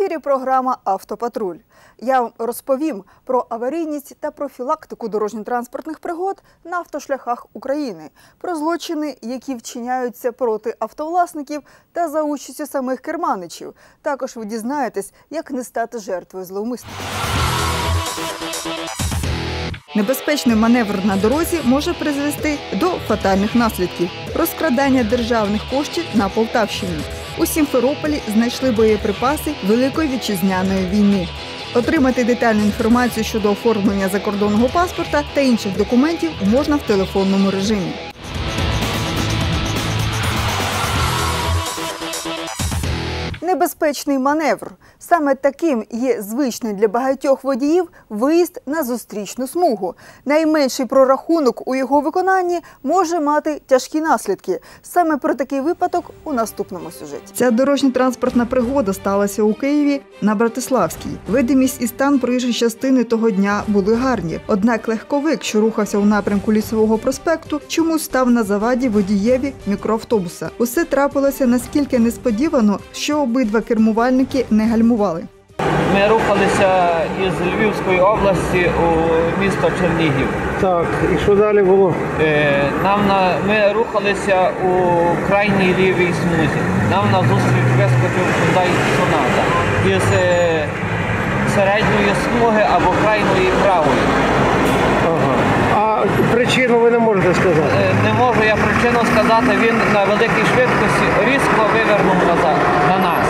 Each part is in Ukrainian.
Ефірі. Програма Автопатруль. Я вам розповім про аварійність та профілактику дорожньо-транспортних пригод на автошляхах України, про злочини, які вчиняються проти автовласників та за участю самих керманичів. Також ви дізнаєтесь, як не стати жертвою зловмисників. Небезпечний маневр на дорозі може призвести до фатальних наслідків розкрадання державних коштів на Полтавщині. У Сімферополі знайшли боєприпаси Великої вітчизняної війни. Отримати детальну інформацію щодо оформлення закордонного паспорта та інших документів можна в телефонному режимі. Небезпечний маневр. Саме таким є звичний для багатьох водіїв виїзд на зустрічну смугу. Найменший прорахунок у його виконанні може мати тяжкі наслідки. Саме про такий випадок у наступному сюжеті. Ця дорожньо-транспортна пригода сталася у Києві на Братиславській. Видимість і стан проїжджої частини того дня були гарні. Однак легковик, що рухався у напрямку лісового проспекту, чомусь став на заваді водієві мікроавтобуса. Усе трапилося наскільки несподівано, що обидва кермувальники не гальмували. Ми рухалися із Львівської області у місто Чернігів. Так, і що далі було? Е, Нам на ми рухалися у крайній лівій смузі. Нам на зустріч вискочив Hyundai Sonata із е, середньої смуги або крайньої правої. Ага. А причину ви не можете сказати. Е, Не можу я причину сказати, він на великій швидкості різко вивернув назад на нас.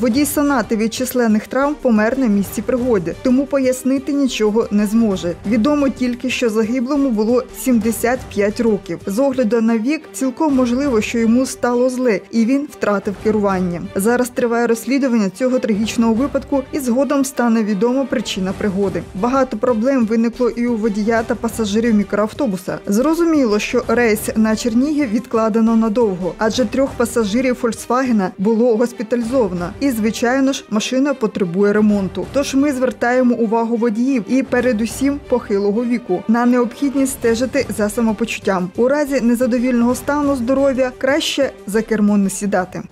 Водій сонати від численних травм помер на місці пригоди, тому пояснити нічого не зможе. Відомо тільки, що загиблому було 75 років. З огляду на вік, цілком можливо, що йому стало зле, і він втратив керування. Зараз триває розслідування цього трагічного випадку, і згодом стане відома причина пригоди. Багато проблем виникло і у водія та пасажирів мікроавтобуса. Зрозуміло, що рейс на Чернігів відкладено надовго, адже трьох пасажирів Фольксвагена було госпіталізовано. І, звичайно ж, машина потребує ремонту. Тож ми звертаємо увагу водіїв і, передусім, похилого віку на необхідність стежити за самопочуттям. У разі незадовільного стану здоров'я краще за кермо не сідати.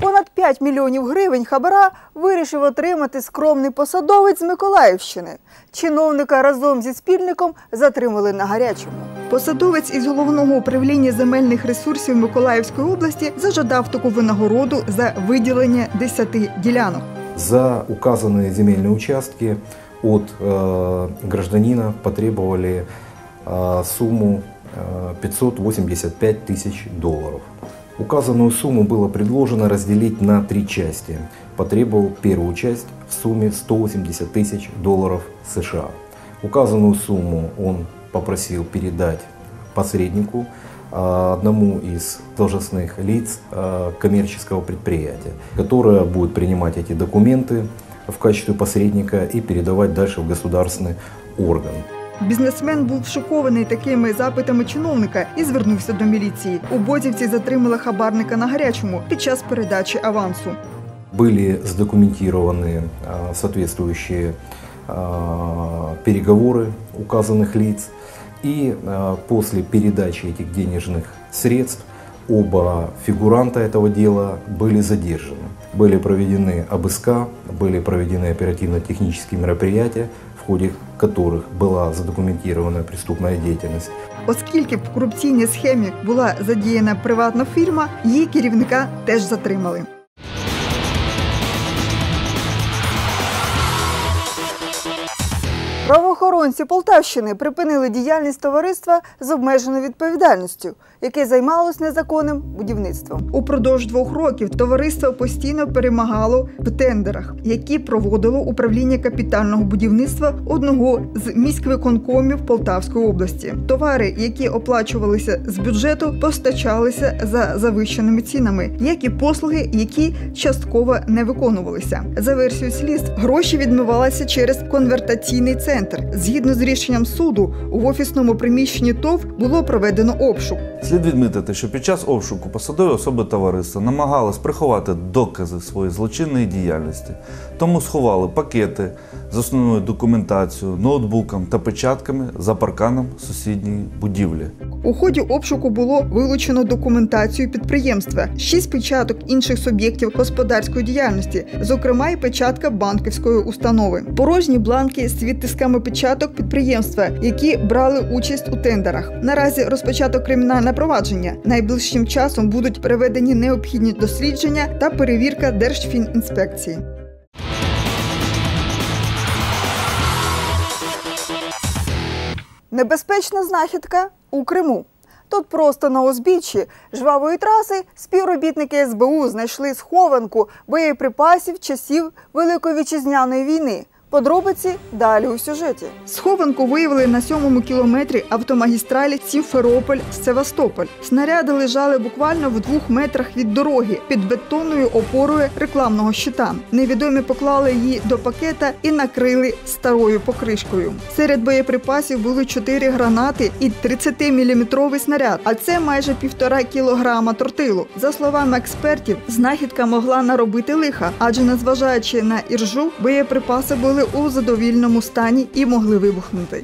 Понад 5 мільйонів гривень хабара вирішив отримати скромний посадовець з Миколаївщини. Чиновника разом зі спільником затримали на гарячому. Посадовець із головного управління земельних ресурсів Миколаївської області зажадав таку винагороду за виділення 10 ділянок. За указанные земельные участки от э, гражданина потребовали э, сумму э, 585 тысяч долларов. Указанную сумму было предложено разделить на три части. Потребовал первую часть в сумме 180 тысяч долларов США. Указанную сумму он попросил передать посреднику, а, одному из должностных лиц а, коммерческого предприятия, которое будет принимать эти документы в качестве посредника и передавать дальше в государственный орган. Бізнесмен був шокований такими запитами чиновника і звернувся до міліції. У Бодівці затримали хабарника на гарячому під час передачі авансу. Были задокументированы а, соответствующие а, переговоры указанных лиц. И а, после передачи этих денежных средств оба фигуранта этого дела были задержаны. Были проведены обыска, были проведены оперативно-технические мероприятия, в ходе которых была задокументирована преступная деятельность. Оскільки в корупційній схемі була задіяна приватна фірма, її керівника теж затримали. Правоохоронці Полтавщини припинили діяльність товариства з обмеженою відповідальністю, яке займалось незаконним будівництвом. Упродовж двох років товариство постійно перемагало в тендерах, які проводило управління капітального будівництва одного з міськвиконкомів Полтавської області. Товари, які оплачувалися з бюджету, постачалися за завищеними цінами, як і послуги, які частково не виконувалися. За версією слідств, гроші відмивалися через конвертаційний центр. Згідно з рішенням суду, у офісному приміщенні ТОВ було проведено обшук. Слід відмітити, що під час обшуку посадові особи товариства намагались приховати докази своєї злочинної діяльності, тому сховали пакети з основною документацією, ноутбуком та печатками за парканом сусідньої будівлі. У ході обшуку було вилучено документацію підприємства, шість печаток інших суб'єктів господарської діяльності, зокрема й печатка банківської установи, порожні бланки з відтисками печаток підприємства, які брали участь у тендерах. Наразі розпочато кримінальне провадження. Найближчим часом будуть проведені необхідні дослідження та перевірка Держфінінспекції. Небезпечна знахідка у Криму. Тут просто на узбіччі жвавої траси співробітники СБУ знайшли схованку боєприпасів часів Великої вітчизняної війни. Подробиці далі у сюжеті. Схованку виявили на сьомому кілометрі автомагістралі Сімферополь Севастополь. Снаряди лежали буквально в двох метрах від дороги під бетонною опорою рекламного щита. Невідомі поклали її до пакета і накрили старою покришкою. Серед боєприпасів були чотири гранати і 30-мм снаряд, а це майже півтора кілограма тортилу. За словами експертів, знахідка могла наробити лиха, адже незважаючи на іржу, боєприпаси були у задовільному стані і могли вибухнути.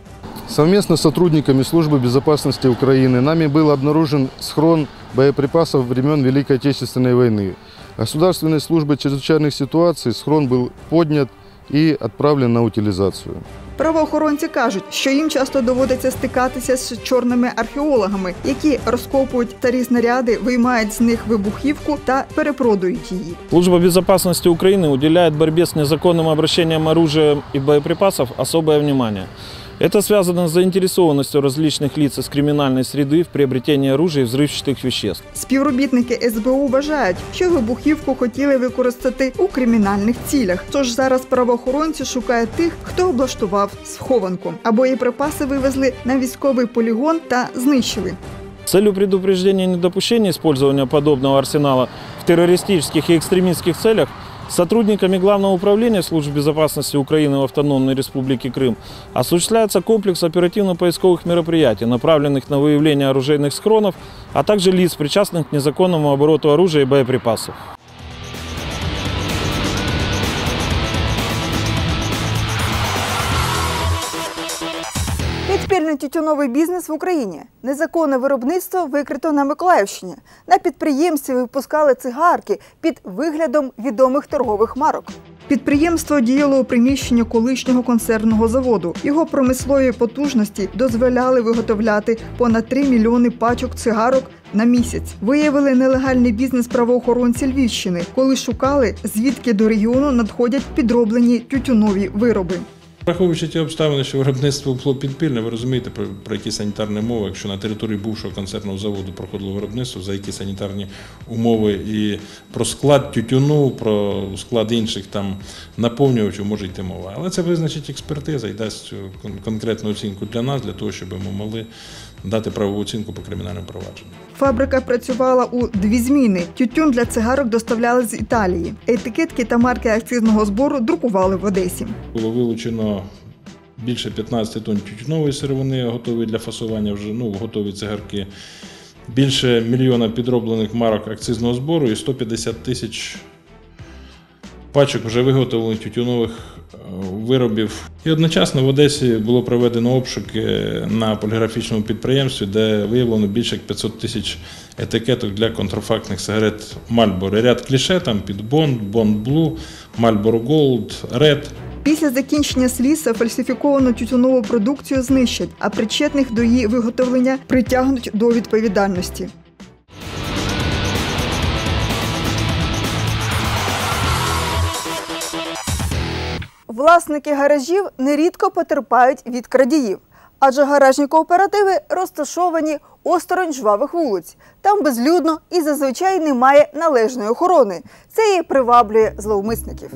Совместно с сотрудниками Службы безопасности Украины нами был обнаружен схрон боеприпасов времен Великой Отечественной войны. Государственной службой чрезвычайных ситуаций схрон был поднят и отправлен на утилизацию. Правоохоронці кажуть, що їм часто доводиться стикатися з чорними археологами, які розкопують старі снаряди, виймають з них вибухівку та перепродають її. Служба безпеки України уділяє боротьбі з незаконним обращенням оружия і боєприпасів особливе внимание. Это связано с заинтересованностью различных лиц из криминальной среды в приобретении оружия и взрывчатых веществ. Співробітники СБУ вважають, що вибухівку хотіли використати у кримінальних цілях. Тож зараз правоохоронці шукають тих, хто облаштував схованку, а боєприпаси вивезли на військовий полігон та знищили. С целью предупреждения недопущения использования подобного арсенала в террористических и экстремистских целях сотрудниками Главного управления Службы безопасности Украины в Автономной Республике Крым осуществляется комплекс оперативно-поисковых мероприятий, направленных на выявление оружейных схронов, а также лиц, причастных к незаконному обороту оружия и боеприпасов. Тютюновий бізнес в Україні. Незаконне виробництво викрито на Миколаївщині. На підприємстві випускали цигарки під виглядом відомих торгових марок. Підприємство діяло у приміщенні колишнього консервного заводу. Його промислові потужності дозволяли виготовляти понад 3 мільйони пачок цигарок на місяць. Виявили нелегальний бізнес правоохоронці Львівщини, коли шукали, звідки до регіону надходять підроблені тютюнові вироби. Враховуючи ті обставини, що виробництво було підпільне, ви розумієте про, які санітарні умови, якщо на території бувшого концертного заводу проходило виробництво, за які санітарні умови і про склад тютюну, про склад інших там наповнювачів може йти мова. Але це визначить експертиза і дасть конкретну оцінку для нас, для того, щоб ми могли дати правову оцінку по кримінальному провадженню. Фабрика працювала у дві зміни. Тютюн для цигарок доставляли з Італії. Етикетки та марки акцизного збору друкували в Одесі. Було вилучено більше 15 тонн тютюнової сировини, готові для фасування вже ну, готові цигарки. Більше мільйона підроблених марок акцизного збору і 150 тисяч пачок вже виготовлених тютюнових е, виробів. І одночасно в Одесі було проведено обшуки на поліграфічному підприємстві, де виявлено більше як 500 тисяч етикеток для контрафактних сигарет Marlboro. Ряд кліше там під Bond, Bond Blue, Marlboro Gold, Red. Після закінчення слідства фальсифіковану тютюнову продукцію знищать, а причетних до її виготовлення притягнуть до відповідальності. Власники гаражів нерідко потерпають від крадіїв, адже гаражні кооперативи розташовані осторонь жвавих вулиць. Там безлюдно і зазвичай немає належної охорони. Це і приваблює зловмисників.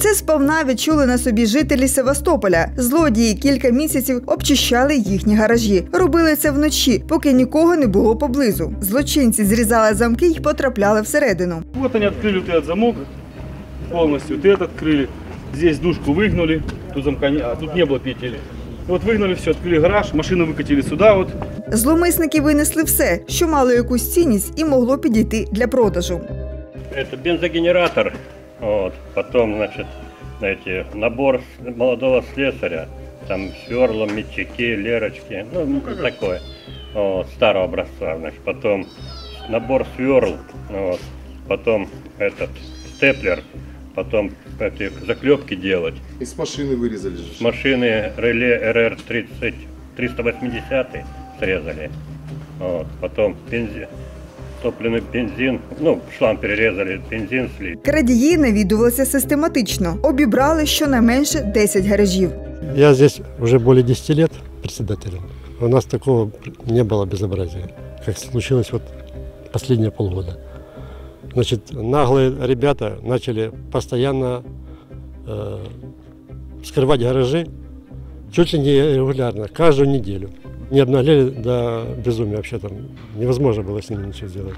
Це сповна відчули на собі жителі Севастополя. Злодії кілька місяців обчищали їхні гаражі. Робили це вночі, поки нікого не було поблизу. Злочинці зрізали замки й потрапляли всередину. Вот они открыли вот этот замок полностью, вот этот открыли. Здесь душку выгнули, тут замка не, а тут не было петель. Вот выгнали все, открыли гараж, машину выкатили сюда вот. Зломисники винесли все, що мало якусь цінність і могло підійти для продажу. Это бензогенератор, вот, потом, значит, знаете, набор с- молодого слесаря, там сверла, метчаки, лерочки, ну, такое, вот, старого образца, значит, потом набор сверл, вот, потом этот степлер, потом эти заклепки делать. Из машины вырезали же. С машины реле РР-30, 380 срезали, вот, потом бензин, топливный бензин, ну, шланг перерезали, бензин слили. Крадії навідувалися систематично, обібрали щонайменше 10 гаражів. Я здесь уже более 10 лет председателем. У нас такого не было безобразия, как случилось вот последние полгода. Значит, наглые ребята начали постоянно э, скрывать гаражи, чуть ли не регулярно, каждую неделю. Не обнаглели до безумия вообще там. Невозможно было с ними ничего сделать.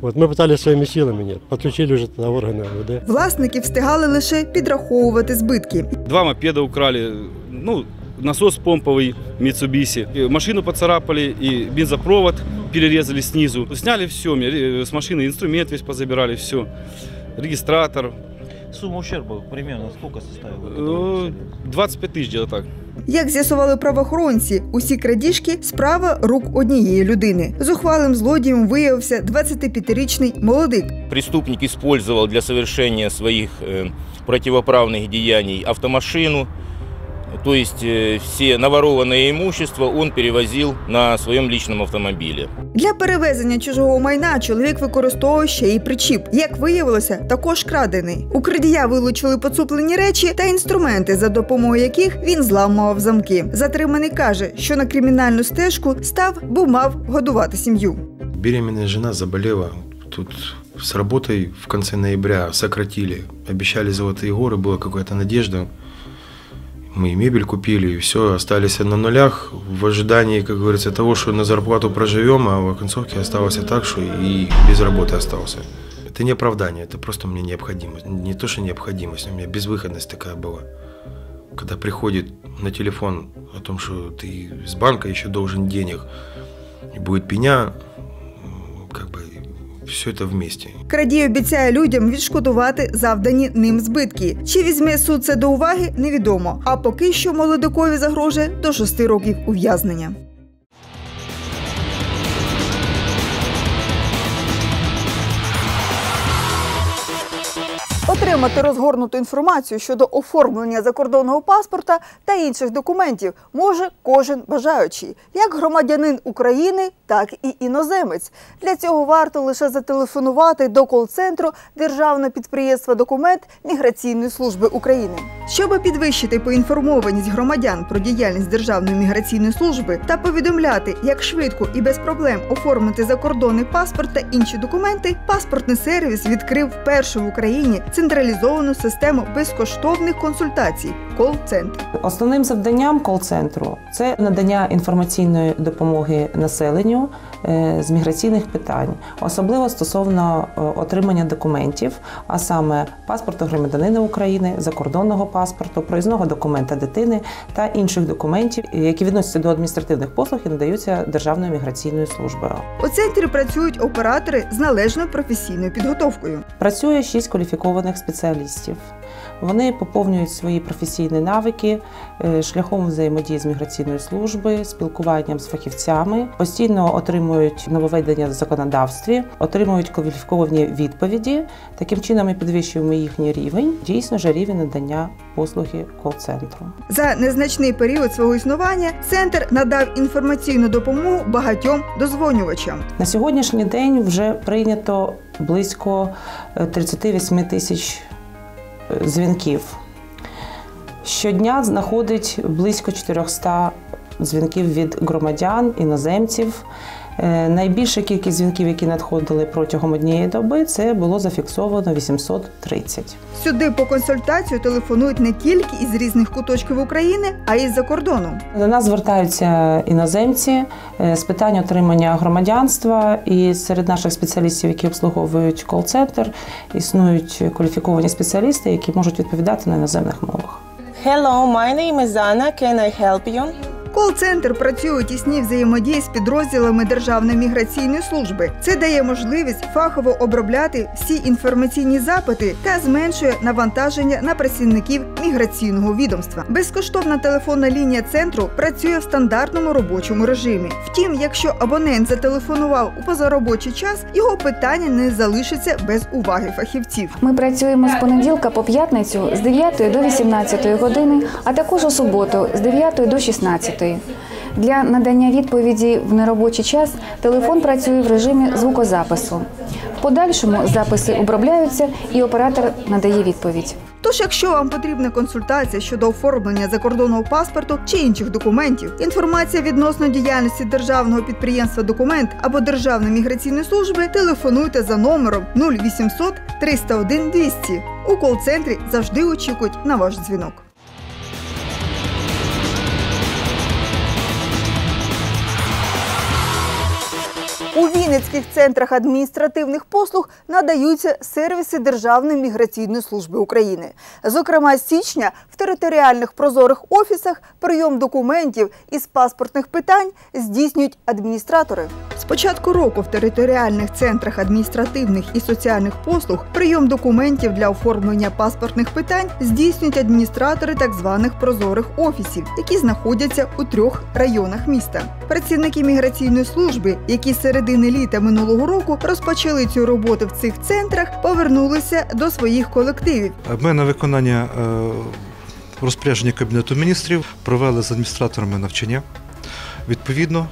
Вот мы пытались своими силами, нет. Подключили уже туда органы МВД. Власники встигали лише підраховувати збитки. Два мопеда украли, ну, насос помповый Mitsubishi. И Машину поцарапали и бензопровод перерезали снизу. Сняли все, с машины инструмент весь позабирали, все. Регистратор. Сумма ущерба примерно сколько составила? Э, 25 тысяч где-то так. Як з'ясували правоохоронці, усі крадіжки справа рук однієї людини. Зухвалим злодієм виявився 25-річний молодик. Преступник использовал для совершения своих э, противоправных деяний автомашину, то есть э, все наворованное имущество он перевозил на своем личном автомобиле. Для перевезення чужого майна чоловік використовував ще й причіп. Як виявилося, також крадений. У крадія вилучили поцуплені речі та інструменти, за допомогою яких він зламував замки. Затриманий каже, що на кримінальну стежку став, бо мав годувати сім'ю. Беременная жена заболела. Тут с работой в конце ноября сократили. Обещали золотые горы, была какая-то надежда. Мы и мебель купили, и все, остались на нулях в ожидании, как говорится, того, что на зарплату проживем, а в оконцовке осталось так, что и без работы остался. Это не оправдание, это просто мне необходимость. Не то, что необходимость, у меня безвыходность такая была. Когда приходит на телефон о том, что ты с банка еще должен денег, и будет пеня, все це вместе. Крадій обіцяє людям відшкодувати завдані ним збитки. Чи візьме суд це до уваги, невідомо. А поки що молодикові загрожує до шести років ув'язнення. Отримати розгорнуту інформацію щодо оформлення закордонного паспорта та інших документів може кожен бажаючий, як громадянин України, так і іноземець. Для цього варто лише зателефонувати до кол-центру Державного підприємства Документ Міграційної служби України. Щоб підвищити поінформованість громадян про діяльність Державної міграційної служби та повідомляти, як швидко і без проблем оформити закордонний паспорт та інші документи, паспортний сервіс відкрив вперше в Україні централізовану систему безкоштовних консультацій кол-центр. Основним завданням кол-центру це надання інформаційної допомоги населенню з міграційних питань, особливо стосовно е, отримання документів, а саме паспорту громадянина України, закордонного паспорту, проїзного документа дитини та інших документів, які відносяться до адміністративних послуг і надаються Державною міграційною службою. У центрі працюють оператори з належною професійною підготовкою. Працює шість кваліфікованих спеціалістів. Вони поповнюють свої професійні навики е, шляхом взаємодії з міграційною службою, спілкуванням з фахівцями, постійно отримують нововведення в законодавстві, отримують кваліфіковані відповіді. Таким чином ми підвищуємо їхній рівень, дійсно ж рівень надання послуги кол-центру. За незначний період свого існування центр надав інформаційну допомогу багатьом дозвонювачам. На сьогоднішній день вже прийнято близько е, 38 тисяч е, дзвінків. Щодня знаходить близько 400 дзвінків від громадян, іноземців. Е, Найбільша кількість дзвінків, які надходили протягом однієї доби, це було зафіксовано 830. Сюди по консультацію телефонують не тільки із різних куточків України, а й з-за кордону. До нас звертаються іноземці е, з питань отримання громадянства, і серед наших спеціалістів, які обслуговують кол-центр, існують кваліфіковані спеціалісти, які можуть відповідати на іноземних мовах. Hello, my name is Anna. Can I help you? Кол-центр працює у тісній взаємодії з підрозділами Державної міграційної служби. Це дає можливість фахово обробляти всі інформаційні запити та зменшує навантаження на працівників міграційного відомства. Безкоштовна телефонна лінія центру працює в стандартному робочому режимі. Втім, якщо абонент зателефонував у позаробочий час, його питання не залишиться без уваги фахівців. Ми працюємо з понеділка по п'ятницю з 9 до 18 години, а також у суботу з 9 до 16. Для надання відповіді в неробочий час телефон працює в режимі звукозапису. В подальшому записи обробляються і оператор надає відповідь. Тож, якщо вам потрібна консультація щодо оформлення закордонного паспорту чи інших документів, інформація відносно діяльності державного підприємства Документ або Державної міграційної служби, телефонуйте за номером 0800 301 200. У кол-центрі завжди очікують на ваш дзвінок. У Вінницьких центрах адміністративних послуг надаються сервіси Державної міграційної служби України. Зокрема, з січня в територіальних прозорих офісах прийом документів із паспортних питань здійснюють адміністратори. З початку року в територіальних центрах адміністративних і соціальних послуг прийом документів для оформлення паспортних питань здійснюють адміністратори так званих прозорих офісів, які знаходяться у трьох районах міста. Працівники міграційної служби, які з середини літа минулого року розпочали цю роботу в цих центрах, повернулися до своїх колективів. Ми на виконання е, розпорядження Кабінету міністрів провели з адміністраторами навчання. Відповідно,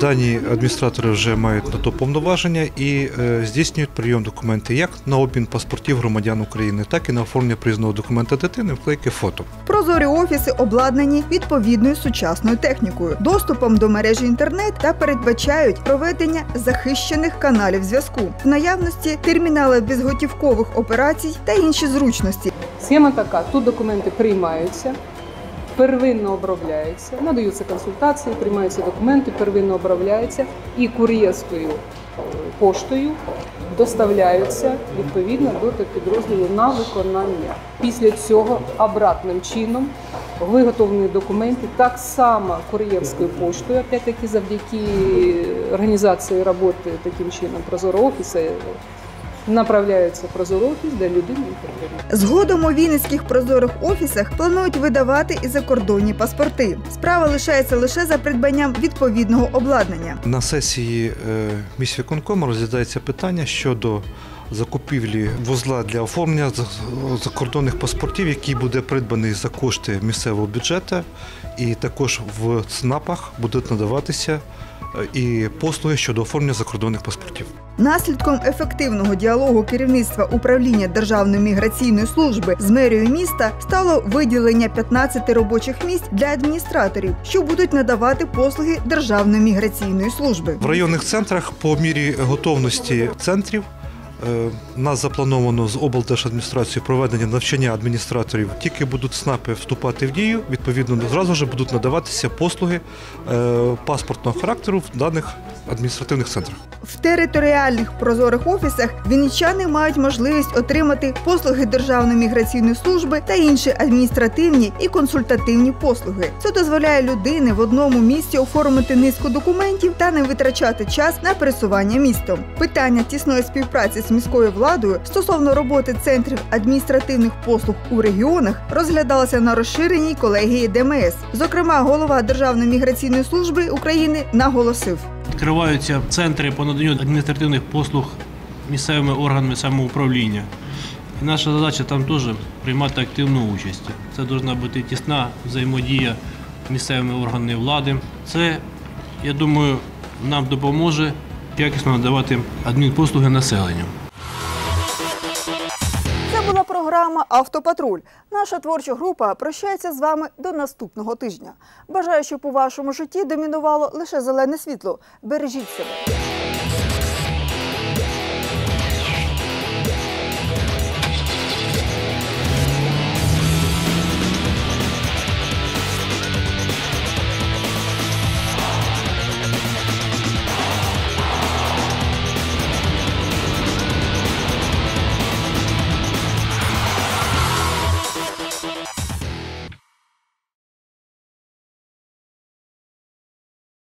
дані адміністратори вже мають на то повноваження і е, здійснюють прийом документів як на обмін паспортів громадян України, так і на оформлення проїзного документа дитини, вклейки фото. Прозорі офіси обладнані відповідною сучасною технікою, доступом до мережі інтернет та передбачають проведення захищених каналів зв'язку, в наявності термінали безготівкових операцій та інші зручності. Схема така: тут документи приймаються, первинно обробляються, надаються консультації, приймаються документи, первинно обробляються і кур'єрською е, поштою доставляються відповідно до підрозділу на виконання. Після цього обратним чином виготовлені документи так само кур'єрською поштою, опять-таки завдяки організації роботи таким чином Прозоро офісу направляються в Прозоро офіс, де людина. Згодом у вінницьких прозорих офісах планують видавати і закордонні паспорти. Справа лишається лише за придбанням відповідного обладнання. На сесії е, міськвиконкому розглядається питання щодо закупівлі вузла для оформлення закордонних паспортів, який буде придбаний за кошти місцевого бюджету, і також в ЦНАПах будуть надаватися е, і послуги щодо оформлення закордонних паспортів. Наслідком ефективного діалогу керівництва управління Державної міграційної служби з мерією міста стало виділення 15 робочих місць для адміністраторів, що будуть надавати послуги Державної міграційної служби. В районних центрах по мірі готовності центрів у нас заплановано з облдержадміністрацією проведення навчання адміністраторів. Тільки будуть СНАПи вступати в дію, відповідно зразу ж будуть надаватися послуги е, паспортного характеру в даних адміністративних центрах. В територіальних прозорих офісах вінничани мають можливість отримати послуги Державної міграційної служби та інші адміністративні і консультативні послуги. Це дозволяє людині в одному місці оформити низку документів та не витрачати час на пересування містом. Питання тісної співпраці з міською владою стосовно роботи центрів адміністративних послуг у регіонах розглядалося на розширеній колегії ДМС. Зокрема, голова Державної міграційної служби України наголосив. Відкриваються центри по наданню адміністративних послуг місцевими органами самоуправління. І наша задача там теж приймати активну участь. Це повинна бути тісна взаємодія місцевими органами влади. Це, я думаю, нам допоможе якісно надавати адмінпослуги населенню. Це була програма Автопатруль. Наша творча група прощається з вами до наступного тижня. Бажаю, щоб у вашому житті домінувало лише зелене світло. Бережіть себе.